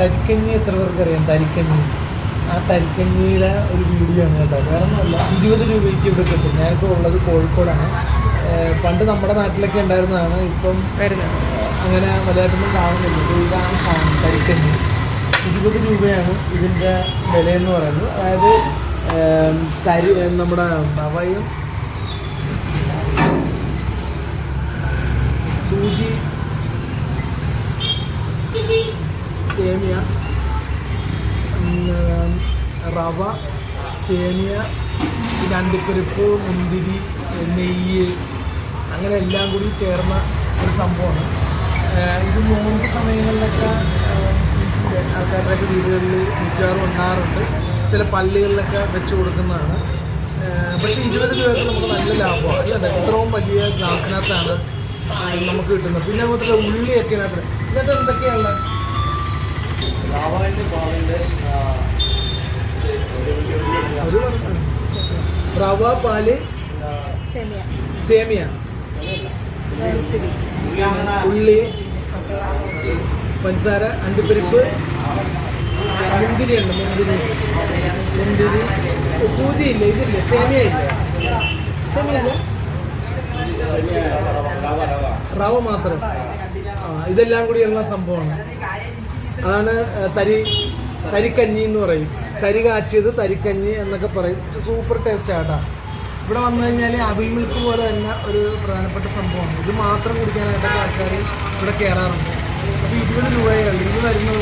തരിക്കഞ്ഞി എത്ര പേർക്ക് അറിയാം തരിക്കഞ്ഞി. ആ തരിക്കഞ്ഞിയുടെ ഒരു വീഡിയോ ആണ് കേട്ടോ. വേറെ ഒന്നുമല്ല ഇരുപത് രൂപയ്ക്ക് ഇവിടെ കിട്ടും. ഞാനിപ്പോൾ ഉള്ളത് കോഴിക്കോടാണ്. പണ്ട് നമ്മുടെ നാട്ടിലൊക്കെ ഉണ്ടായിരുന്നതാണ്. ഇപ്പം അങ്ങനെ വലുതായിട്ടൊന്നും കാണുന്നില്ല. ഇത് ഇതാണ് സാധനം തരിക്കഞ്ഞി. ഇരുപത് രൂപയാണ് ഇതിന്റെ വിലയെന്ന് പറയുന്നത്. അതായത് തരി നമ്മുടെ നവയും സൂചി സേമിയ. റവ സേമിയ പിന്നെ അണ്ടിപ്പരിപ്പ് മുന്തിരി നെയ്യ് അങ്ങനെ എല്ലാം കൂടി ചേർന്ന ഒരു സംഭവമാണ്. ഇത് നോമ്പ് സമയങ്ങളിലൊക്കെ മുസ്ലിംസിന്റെ ആൾക്കാരുടെയൊക്കെ വീടുകളിൽ മിക്കവാറും ഉണ്ടാറുണ്ട് ചില പള്ളികളിലൊക്കെ വെച്ച് കൊടുക്കുന്നതാണ്. പക്ഷേ ഇരുപത് രൂപയൊക്കെ നമുക്ക് നല്ല ലാഭമാണ്. അല്ലേ? ഇത്രയും വലിയ ഗ്ലാസിനകത്താണ് നമുക്ക് കിട്ടുന്നത്. പിന്നെ അതുപോലെ ഉള്ളിയൊക്കെ ഇതൊക്കെ എന്തൊക്കെയാണ് റവ പാൽ സേമിയ. ഉള്ളി പഞ്ചസാര അണ്ടിപ്പരിപ്പ് മുന്തിരി ഉണ്ട് മുന്തിരി. മുന്തിരി. സൂചി ഇല്ല ഇതില്ല സേമിയ ഇല്ല. സേമിയ റവ മാത്രം. ഇതെല്ലാം ഇതെല്ലാം കൂടിയുള്ള സംഭവമാണ്. അതാണ് തരി തരിക്കഞ്ഞി എന്ന് പറയും. തരി കാച്ചിയത് തരിക്കഞ്ഞി എന്നൊക്കെ പറയും. സൂപ്പർ ടേസ്റ്റ് ആട്ടാ ഇവിടെ വന്നു കഴിഞ്ഞാൽ അവിൽ മിൽക്ക് പോലെ തന്നെ ഒരു പ്രധാനപ്പെട്ട സംഭവമാണ്. ഇത് മാത്രം കുടിക്കാനായിട്ടൊക്കെ ആൾക്കാർ ഇവിടെ കയറാറുണ്ട് അപ്പോൾ ഇരുപത് രൂപയേ ഉള്ളൂ. ഇത് വരുന്നവർ